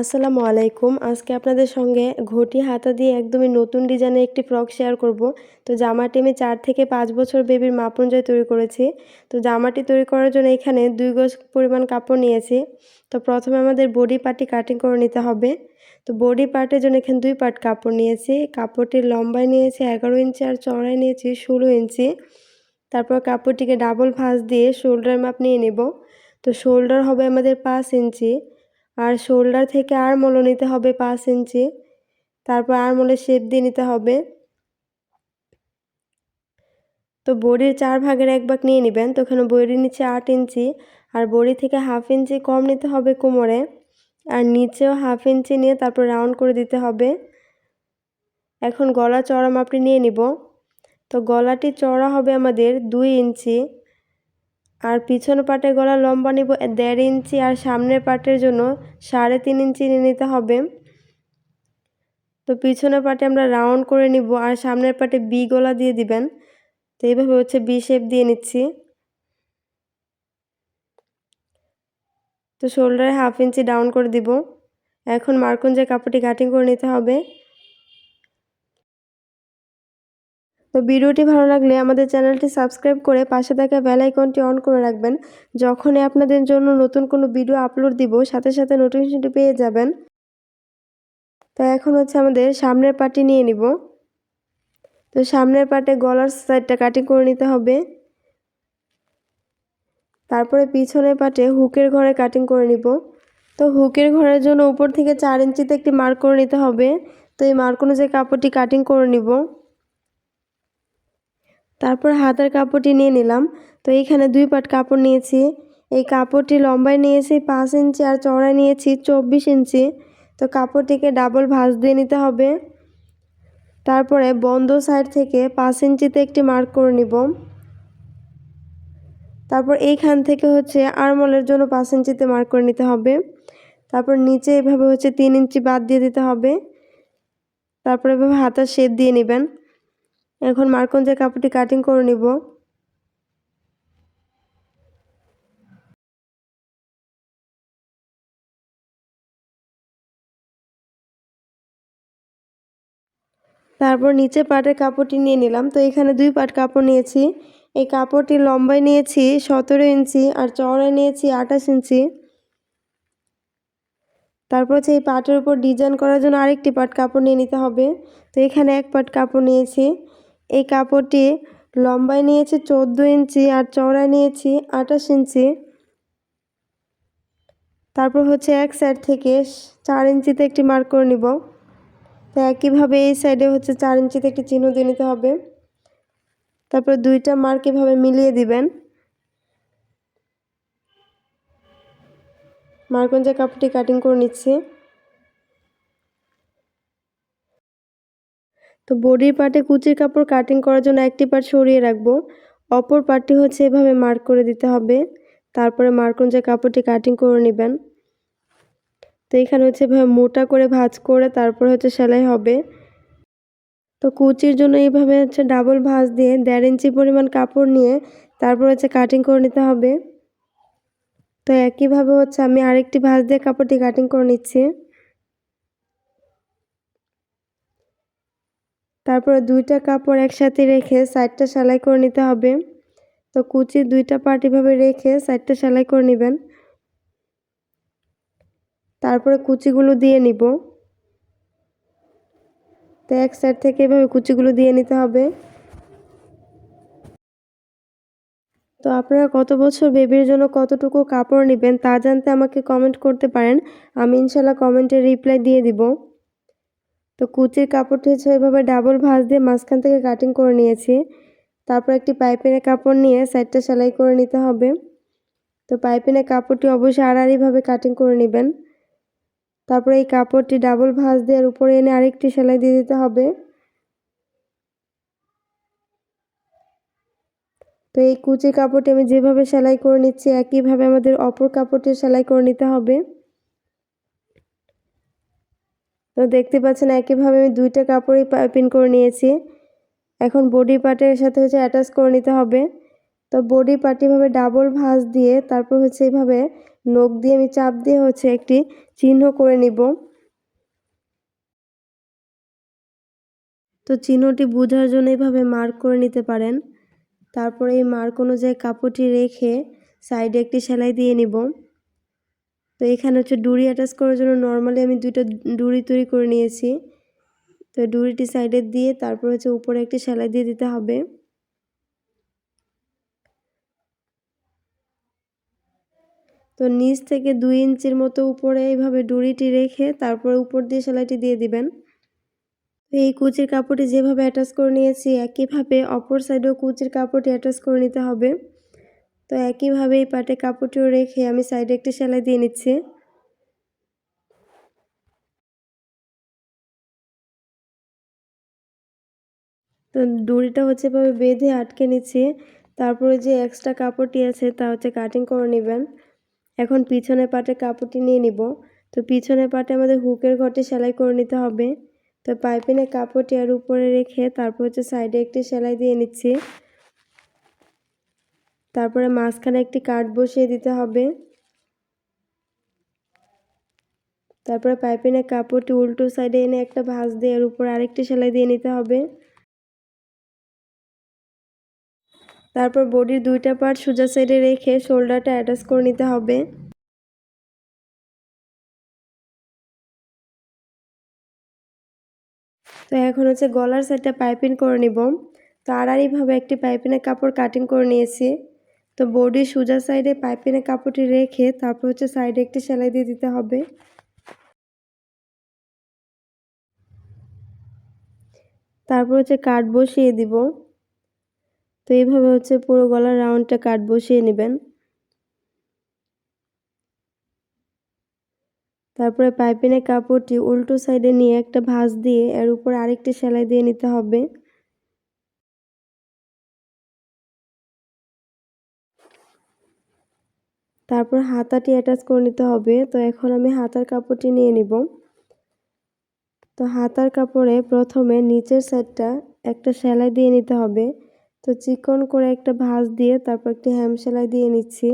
আসসালামু আলাইকুম। আজকে আপনাদের সঙ্গে ঘটি হাতা দিয়ে একদমই নতুন ডিজাইনের একটি ফ্রক শেয়ার করব। তো জামাটি আমি চার থেকে পাঁচ বছর বেবির মাপ অনুযায়ী তৈরি করেছি। তো জামাটি তৈরি করার জন্য এখানে দুই গজ পরিমাণ কাপড় নিয়েছি। তো প্রথমে আমাদের বডি পার্টটি কাটিং করে নিতে হবে। তো বডি পার্টের জন্য এখানে দুই পার্ট কাপড় নিয়েছি। কাপড়টির লম্বায় নিয়েছি এগারো ইঞ্চি আর চড়াই নিয়েছি ষোলো ইঞ্চি। তারপর কাপড়টিকে ডাবল ভাঁজ দিয়ে শোল্ডার মাপ নিয়ে নেব। তো শোল্ডার হবে আমাদের পাঁচ ইঞ্চি। আর শোল্ডার থেকে আর মলো নিতে হবে পাঁচ ইঞ্চি। তারপর আর মলে শেপ দিয়ে নিতে হবে। তো বড়ির চার ভাগের এক ভাগ নিয়ে নেবেন। তো ওখানে বড়ির নিচে আট ইঞ্চি আর বড়ি থেকে হাফ ইঞ্চি কম নিতে হবে কোমরে। আর নিচেও হাফ ইঞ্চি নিয়ে তারপর রাউন্ড করে দিতে হবে। এখন গলা চড়া মাপটি নিয়ে নিব। তো গলাটি চড়া হবে আমাদের দুই ইঞ্চি। আর পিছনের পাটের গলা লম্বা নিব দেড় ইঞ্চি আর সামনের পাটের জন্য সাড়ে তিন ইঞ্চি নিয়ে নিতে হবে। তো পিছনের পাটে আমরা রাউন্ড করে নিব আর সামনের পাটে বি গলা দিয়ে দিবেন। তো এইভাবে হচ্ছে বি শেপ দিয়ে নিচ্ছি। তো শোল্ডারে হাফ ইঞ্চি ডাউন করে দিব। এখন মার্কুন যে কাপড়টি কাটিং করে নিতে হবে। তো ভিডিওটি ভালো লাগলে আমাদের চ্যানেলটি সাবস্ক্রাইব করে পাশে থাকা বেল আইকনটি অন করে রাখবেন। যখনই আপনাদের জন্য নতুন কোনো ভিডিও আপলোড দিব, সাথে সাথে নোটিফিকেশনটি পেয়ে যাবেন। তো এখন হচ্ছে আমাদের সামনের পাটি নিয়ে নিব। তো সামনের পাটে গলার সাইডটা কাটিং করে নিতে হবে। তারপরে পিছনের পাটে হুকের ঘরে কাটিং করে নিব। তো হুকের ঘরের জন্য উপর থেকে চার ইঞ্চিতে একটি মার্ক করে নিতে হবে। তো এই মার্ক অনুযায়ী কাপড়টি কাটিং করে নিব। তারপর হাতের কাপড়টি নিয়ে নিলাম। তো এইখানে দুই পাট কাপড় নিয়েছি। এই কাপড়টি লম্বায় নিয়েছি, পাঁচ ইঞ্চি আর চড়ায় নিয়েছি চব্বিশ ইঞ্চি। তো কাপড়টিকে ডাবল ভাঁজ দিয়ে নিতে হবে। তারপরে বন্ধ সাইড থেকে পাঁচ ইঞ্চিতে একটি মার্ক করে নিব। তারপর এইখান থেকে হচ্ছে আরমলের জন্য পাঁচ ইঞ্চিতে মার্ক করে নিতে হবে। তারপর নিচে এভাবে হচ্ছে তিন ইঞ্চি বাদ দিয়ে দিতে হবে। তারপর এভাবে হাতার শেপ দিয়ে নেবেন। এখন যে কাপড়টি কাটিং করে নিব। তারপর নিচে পাটের কাপড়টি নিয়ে নিলাম। তো এখানে দুই পাট কাপড় নিয়েছি। এই কাপড়টি লম্বায় নিয়েছি সতেরো ইঞ্চি আর চওড়ায় নিয়েছি আঠাশ ইঞ্চি। তারপর হচ্ছে এই পাটের উপর ডিজাইন করার জন্য আরেকটি পাট কাপড় নিয়ে নিতে হবে। তো এখানে এক পাট কাপড় নিয়েছি। এই কাপড়টি লম্বায় নিয়েছি, চোদ্দ ইঞ্চি, আর চওড়ায় নিয়েছি আঠাশ ইঞ্চি। তারপর হচ্ছে এক সাইড থেকে চার ইঞ্চিতে একটি মার্ক করে নিব। তো একইভাবে এই সাইডে হচ্ছে চার ইঞ্চিতে একটি চিহ্ন দিয়ে নিতে হবে। তারপর দুইটা মার্ক এভাবে মিলিয়ে দিবেন। মার্কন যে কাপড়টি কাটিং করে নিচ্ছি। তো বডির পার্টে কুচির কাপড় কাটিং করার জন্য একটি পার্ট সরিয়ে রাখব। অপর পার্টটি হচ্ছে এভাবে মার্ক করে দিতে হবে। তারপরে মার্ক অনুযায়ী কাপড়টি কাটিং করে নেবেন। তো এখানে হচ্ছে এভাবে মোটা করে ভাঁজ করে তারপর হচ্ছে সেলাই হবে। তো কুচির জন্য এইভাবে হচ্ছে ডাবল ভাঁজ দিয়ে দেড় ইঞ্চি পরিমাণ কাপড় নিয়ে তারপর হচ্ছে কাটিং করে নিতে হবে। তো একইভাবে হচ্ছে আমি আরেকটি ভাঁজ দিয়ে কাপড়টি কাটিং করে নিচ্ছি। তারপরে দুইটা কাপড় একসাথে রেখে সাইডটা সেলাই করে নিতে হবে। তো কুচি দুইটা পার্ট এভাবে রেখে সাইডটা সেলাই করে নেবেন। তারপরে কুচিগুলো দিয়ে নিব। তো এক সাইড থেকে এভাবে কুচিগুলো দিয়ে নিতে হবে। তো আপনারা কত বছর বেবির জন্য কতটুকু কাপড় নেবেন তা জানতে আমাকে কমেন্ট করতে পারেন। আমি ইনশাল্লাহ কমেন্টে রিপ্লাই দিয়ে দিব। তো কুচির কাপড়টি হচ্ছে এভাবে ডাবল ভাঁজ দিয়ে মাঝখান থেকে কাটিং করে নিয়েছি। তারপর একটি পাইপিনের কাপড় নিয়ে সাইডটা সেলাই করে নিতে হবে। তো পাইপিনের কাপড়টি অবশ্যই আড়াআড়িভাবে কাটিং করে নেবেন। তারপরে এই কাপড়টি ডাবল ভাঁজ দেওয়ার উপরে এনে আরেকটি সেলাই দিয়ে দিতে হবে। তো এই কুচি কাপড়টি আমি যেভাবে সেলাই করে নিচ্ছি, একইভাবে আমাদের অপর কাপড়টি সেলাই করে নিতে হবে। তো দেখতে পাচ্ছেন একইভাবে আমি দুইটা কাপড়ই পাইপিং করে নিয়েছি। এখন বডি পার্টের সাথে হচ্ছে অ্যাটাচ করে নিতে হবে। তো বডি পার্টিভাবে ডাবল ভাঁজ দিয়ে তারপর হচ্ছে এইভাবে নখ দিয়ে আমি চাপ দিয়ে হচ্ছে একটি চিহ্ন করে নিব। তো চিহ্নটি বোঝার জন্য এইভাবে মার্ক করে নিতে পারেন। তারপরে এই মার্ক অনুযায়ী কাপড়টি রেখে সাইডে একটি সেলাই দিয়ে নিব। তো এখানে হচ্ছে ডুরি অ্যাটাচ করার জন্য নর্মালি আমি দুইটা ডুরি তৈরি করে নিয়েছি। তো ডুরিটি সাইডে দিয়ে তারপর হচ্ছে উপরে একটি সেলাই দিয়ে দিতে হবে। তো নিচ থেকে দুই ইঞ্চির মতো উপরে এইভাবে ডুরিটি রেখে তারপর উপর দিয়ে সেলাইটি দিয়ে দিবেন। এই কুচির কাপড়টি যেভাবে অ্যাটাচ করে নিয়েছি, একইভাবে অপর সাইডেও কুচির কাপড়টি অ্যাটাচ করে নিতে হবে। তো একইভাবে এই পাটে কাপড়টিও রেখে আমি সাইডে একটি সেলাই দিয়ে নিচ্ছি। তো দড়িটা হচ্ছে এভাবে বেঁধে আটকে নিচ্ছি। তারপরে যে এক্সট্রা কাপড়টি আছে তা হচ্ছে কাটিং করে নেবেন। এখন পিছনের পাটে কাপড়টি নিয়ে নিব। তো পিছনের পাটে আমাদের হুকের ঘরটি সেলাই করে নিতে হবে। তো পাইপিনের কাপড়টি আর উপরে রেখে তারপর হচ্ছে সাইডে একটি সেলাই দিয়ে নিচ্ছি। তারপরে মাঝখানে একটি কাঠ বসিয়ে দিতে হবে। তারপরে পাইপিনের কাপড়টি উল্টো সাইডে এনে একটা ভাঁজ দিয়ে এর উপর আরেকটি সেলাই দিয়ে নিতে হবে। তারপর বডির দুইটা পার্ট সোজা সাইডে রেখে শোল্ডারটা অ্যাটাচ করে নিতে হবে। তো এখন হচ্ছে গলার সাইডটা পাইপিং করে নিব। তো আড়াআড়িভাবে একটি পাইপিনের কাপড় কাটিং করে নিয়েছি। তো বডির সোজা সাইডে পাইপিনের কাপড়টি রেখে তারপর হচ্ছে সাইডে একটি সেলাই দিয়ে দিতে হবে। তারপর হচ্ছে কাট বসিয়ে দিব। তো এইভাবে হচ্ছে পুরো গলার রাউন্ডটা কাট বসিয়ে নেবেন। তারপরে পাইপিনের কাপড়টি উল্টো সাইডে নিয়ে একটা ভাঁজ দিয়ে এর উপর আরেকটি সেলাই দিয়ে নিতে হবে। তারপর হাতাটি অ্যাটাচ করে নিতে হবে। তো এখন আমি হাতার কাপড়টি নিয়ে নিব। তো হাতার কাপড়ে প্রথমে নিচের সাইডটা একটা সেলাই দিয়ে নিতে হবে। তো চিকন করে একটা ভাঁজ দিয়ে তারপর একটি হ্যাম সেলাই দিয়ে নিচ্ছি।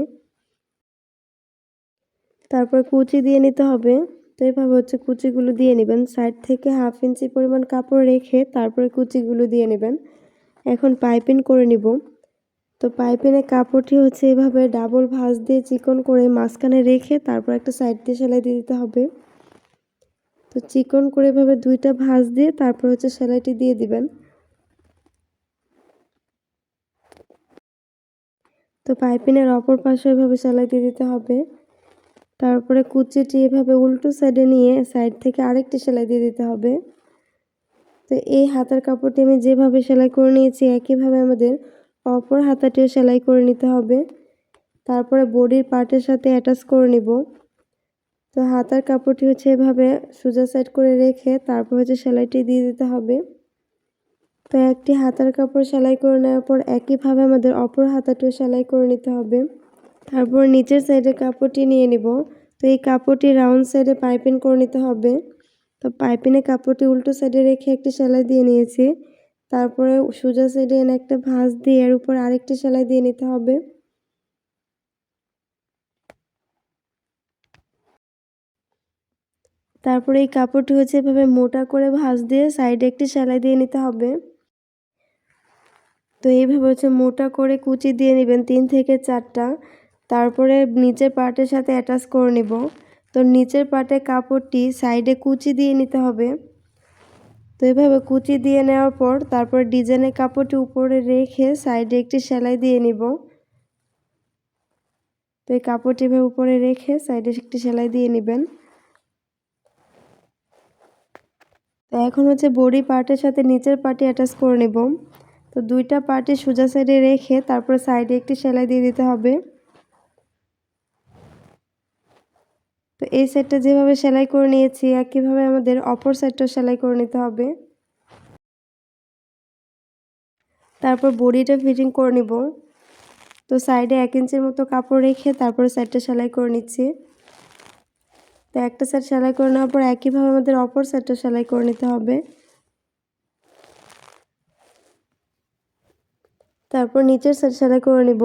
তারপর কুচি দিয়ে নিতে হবে। তো এইভাবে হচ্ছে কুচিগুলো দিয়ে নেবেন। সাইড থেকে হাফ ইঞ্চি পরিমাণ কাপড় রেখে তারপরে কুচিগুলো দিয়ে নেবেন। এখন পাইপিং করে নিব। তো পাইপিনের কাপড়টি হচ্ছে এভাবে ডাবল ভাঁজ দিয়ে চিকন করে মাঝখানে রেখে তারপর একটা সাইড দিয়ে সেলাই দিয়ে দিতে হবে। তো চিকন করে এভাবে দুইটা ভাঁজ দিয়ে তারপর হচ্ছে সেলাইটি দিয়ে দিবেন। তো পাইপিনের অপর পাশে এভাবে সেলাই দিয়ে দিতে হবে। তারপরে কুচিটি এভাবে উল্টো সাইডে নিয়ে সাইড থেকে আরেকটি সেলাই দিয়ে দিতে হবে। তো এই হাতার কাপড়টি আমি যেভাবে সেলাই করে নিয়েছি, একইভাবে আমাদের অপর হাতাটিও সেলাই করে নিতে হবে। তারপরে বডির পার্টের সাথে অ্যাটাচ করে নিব। তো হাতার কাপড়টি হচ্ছে এভাবে সোজা সাইড করে রেখে তারপর হচ্ছে সেলাইটি দিয়ে দিতে হবে। তো একটি হাতার কাপড় সেলাই করে নেওয়ার পর একইভাবে আমাদের অপর হাতাটিও সেলাই করে নিতে হবে। তারপর নিচের সাইডে কাপড়টি নিয়ে নিব। তো এই কাপড়টি রাউন্ড সাইডে পাইপিং করে নিতে হবে। তো পাইপিনে কাপড়টি উল্টো সাইডে রেখে একটি সেলাই দিয়ে নিয়েছি। তারপরে সোজা সাইডে এনে একটা ভাঁজ দিয়ে এর উপর আরেকটি সেলাই দিয়ে নিতে হবে। তারপরে এই কাপড়টি হচ্ছে এভাবে মোটা করে ভাঁজ দিয়ে সাইডে একটি সেলাই দিয়ে নিতে হবে। তো এইভাবে হচ্ছে মোটা করে কুচি দিয়ে নেবেন তিন থেকে চারটা। তারপরে নিচের পার্টের সাথে অ্যাটাচ করে নেব। তো নিচের পার্টে কাপড়টি সাইডে কুচি দিয়ে নিতে হবে। তো এভাবে কুচি দিয়ে নেওয়ার পর তারপর ডিজাইনের কাপড়টি উপরে রেখে সাইডে একটি সেলাই দিয়ে নিব। তো এই কাপড়টি এভাবে উপরে রেখে সাইডে একটি সেলাই দিয়ে নেবেন। তো এখন হচ্ছে বডি পার্টের সাথে নিচের পার্টি অ্যাটাচ করে নেব। তো দুইটা পার্টি সোজা সাইডে রেখে তারপর সাইডে একটি সেলাই দিয়ে দিতে হবে। এই সাইডটা যেভাবে সেলাই করে নিয়েছি একইভাবে আমাদের অপর সাইডটাও সেলাই করে নিতে হবে। তারপর বডিটা ফিটিং করে নিব। তো সাইডে এক ইঞ্চির মতো কাপড় রেখে তারপর সাইডটা সেলাই করে নিচ্ছি। তো একটা সাইড সেলাই করে নেওয়ার পর একইভাবে আমাদের অপর সাইডটা সেলাই করে নিতে হবে। তারপর নিচের সাইড সেলাই করে নিব।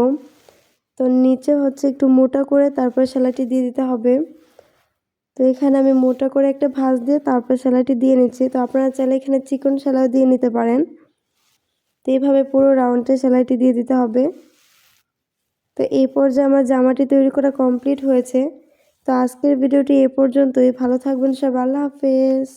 তো নিচে হচ্ছে একটু মোটা করে তারপর সেলাইটি দিয়ে দিতে হবে। তো এখানে আমি মোটা করে একটা ভাঁজ দিয়ে তারপর সেলাইটি দিয়ে নিচ্ছি। তো আপনারা চাইলে এখানে চিকন সেলাই দিয়ে নিতে পারেন। তো এইভাবে পুরো রাউন্ডে সেলাইটি দিয়ে দিতে হবে। তো এই পর্যায়ে আমার জামাটি তৈরি করা কমপ্লিট হয়েছে। তো আজকের ভিডিওটি এ পর্যন্তই। ভালো থাকবেন সব আল্লাহ হাফেজ।